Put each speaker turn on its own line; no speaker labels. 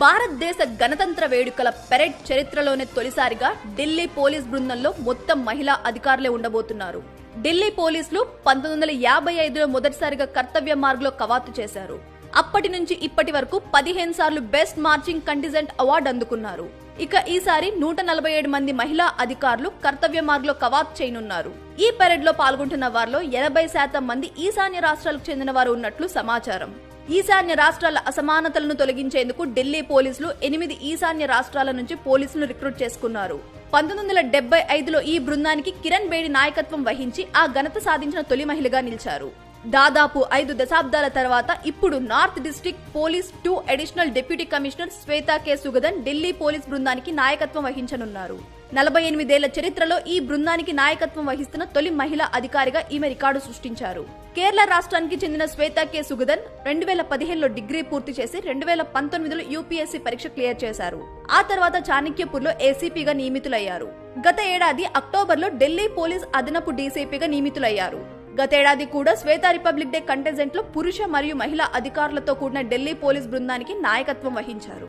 భారతదేశ గణతంత్ర వేడుకల పెరెడ్ చరిత్రలోనే తొలిసారిగా ఢిల్లీ పోలీస్ బృందంలో మొత్తం మహిళా అధికారులే ఉండబోతున్నారు. ఢిల్లీ పోలీసులు పంతొమ్మిది వందల యాభై ఐదులో మొదటిసారిగా కర్తవ్య మార్గంలో కవాతు చేశారు. అప్పటి నుంచి ఇప్పటి వరకు పదిహేను సార్లు బెస్ట్ మార్చింగ్ కంటిజెంట్ అవార్డు అందుకున్నారు. ఇక ఈసారి నూట నలభై ఏడు మంది మహిళా అధికారులు కర్తవ్య మార్గంలో కవాతు చేయనున్నారు. ఈ పెరేడ్లో పాల్గొంటున్న వారిలో ఎనభై శాతం మంది ఈశాన్య రాష్ట్రాలకు చెందిన వారు ఉన్నట్లు సమాచారం. ఈశాన్య రాష్ట్రాల అసమానతలను తొలగించేందుకు ఢిల్లీ పోలీసులు ఎనిమిది ఈశాన్య రాష్ట్రాల నుంచి పోలీసులను రిక్రూట్ చేసుకున్నారు. పంతొమ్మిది వందల డెబ్బై ఐదులో ఈ బృందానికి కిరణ్ బేడి నాయకత్వం వహించి ఆ ఘనత సాధించిన తొలి మహిళగా నిలిచారు. దాదాపు ఐదు దశాబ్దాల తర్వాత ఇప్పుడు north district police two additional deputy commissioner Shweta K. Sugathan Delhi police బృందానికి నాయకత్వం వహించనున్నారు. నలభై ఎనిమిదేళ్ళ చరిత్రలో ఈ బృందానికి నాయకత్వం వహిస్తున్న తొలి మహిళా అధికారిగా ఈమె రికార్డు సృష్టించారు. కేరళ రాష్ట్రానికి చెందిన శ్వేతా కె. సుగదన్ రెండు వేల పదిహేనులో డిగ్రీ పూర్తి చేసి రెండు వేల పంతొమ్మిదిలో యూపీఎస్సీ పరీక్ష క్లియర్ చేశారు. ఆ తర్వాత చాణక్యపూర్లో ఏసీపీగా నియమితులయ్యారు. గత ఏడాది అక్టోబర్లో ఢిల్లీ పోలీస్ అదనపు డీసీపీగా నియమితులయ్యారు. గతేడాది కూడా శ్వేత రిపబ్లిక్ డే కంటెజెంట్లో పురుష మరియు మహిళా అధికారులతో కూడిన ఢిల్లీ పోలీస్ బృందానికి నాయకత్వం వహించారు.